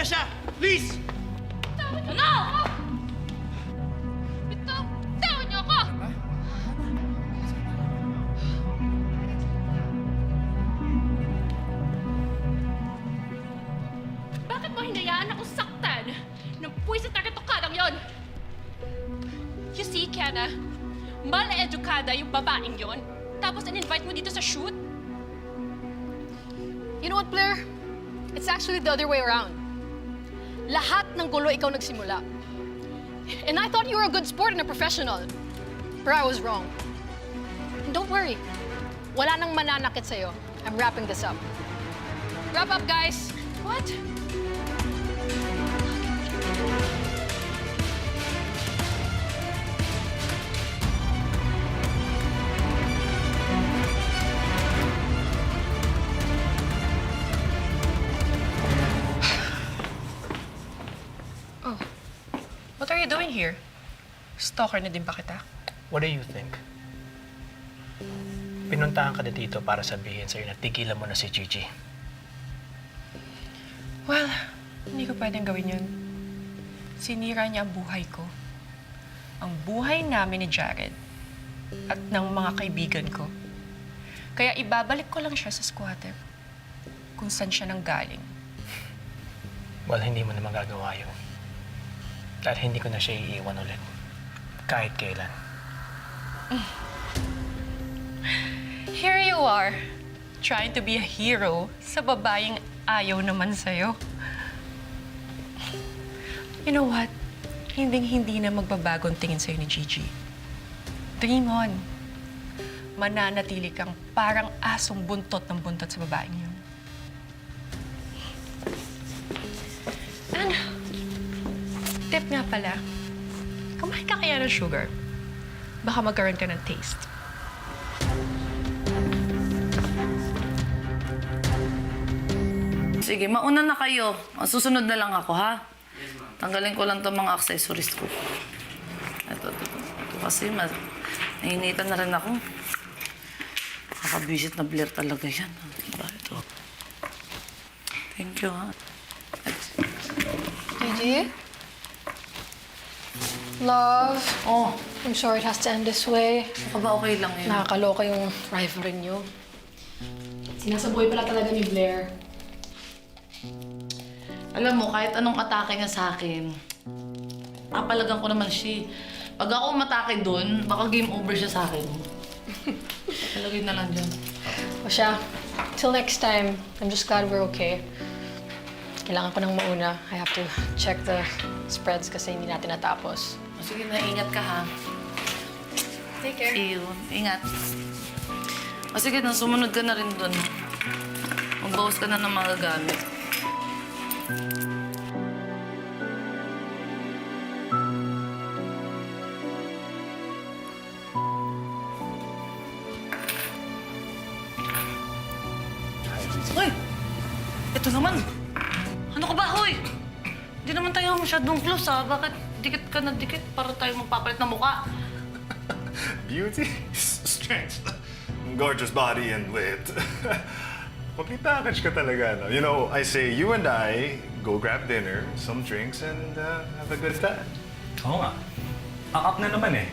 na siya! Please! Ano? Bitaw, tawan niyo ako! Bakit mo hinayaan ako saktan ng puwisit na katokadang yon? You see, Kenna, mal-edukada yung babaeng yon. Tapos in-invite mo dito sa shoot? You know what, Blair? It's actually the other way around. Lahat ng gulo ikaw nagsimula. And I thought you were a good sport and a professional. But I was wrong. And don't worry. Wala nang mananakit sa'yo. I'm wrapping this up. Wrap up, guys. What? Doing here? Stalker na din ba kita? What do you think? Pinuntahan ka na dito para sabihin sa'yo na tigilan mo na si Gigi. Well, hindi ko pwedeng gawin yun. Sinira niya ang buhay ko. Ang buhay namin ni Jared. At ng mga kaibigan ko. Kaya ibabalik ko lang siya sa squatter. Kung saan siya nang galing. Well, hindi mo na magagawa yun. Dahil hindi ko na siya iiwan ulit. Kahit kailan. Here you are, trying to be a hero sa babaeng ayaw naman sa'yo. You know what? Hinding-hindi na magbabagong tingin sa'yo ni Gigi. Dream on. Mananatili kang parang asong buntot ng buntot sa babaeng yun. Tip nga pala, kumain ka kaya ng sugar. Baka magkaroon ka ng taste. Sige, mauna na kayo. Susunod na lang ako, ha? Tanggalin ko lang itong mga accessories ko. Ito, ito, ito. kasi, ma nahinitan na rin ako. Nakakabisit na Blair talaga yan. Diba? Ito. Thank you, ha? Gigi? Love, Oh, I'm sorry it has to end this way. baka ba okay lang yun? Nakakaloka yung rivalry niyo. Sinasabuhay pala talaga ni Blair. Alam mo, kahit anong atake niya sa akin, papalagan ko naman siya. Pag ako umatake doon, baka game over siya sa akin. Talagay na lang dyan. O siya, till next time, I'm just glad we're okay. Kailangan ko nang mauna. I have to check the spreads kasi hindi natin natapos. Sige na, ingat ka ha. Take care. See you. Ingat. O sige na, sumunod ka na rin doon. Magbawas ka na ng mga gamit. Hoy! Ito naman! Ano ka ba, hoy? Hindi naman tayo masyadong close, ha? Bakit dikit ka na dikit para tayo magpapalit ng mukha? Beauty, strength, gorgeous body and wit. Magkita-catch ka talaga, no? You know, I say you and I go grab dinner, some drinks, and uh, have a good time. Oo nga. Akap na naman eh.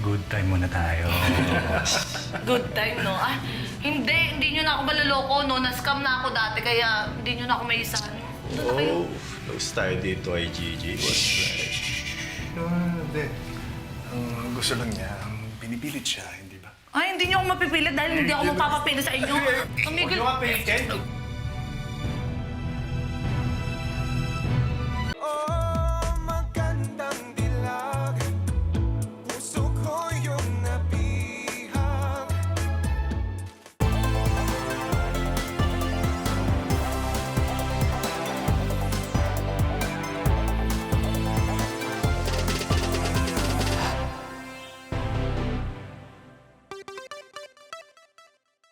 Good time muna tayo. Good time, no? Ah, hindi, hindi nyo na ako maloloko, no? Na-scam na ako dati, kaya hindi nyo na ako may isahan. Doon na kayo. tayo dito ay Gigi. What's right? Ah, hindi. Ang gusto lang niya, ang pinipilit siya, hindi ba? Ay, hindi nyo ako mapipilit dahil hindi ako magpapapilit sa inyo. Tumigil. Huwag niyo ka pilitin.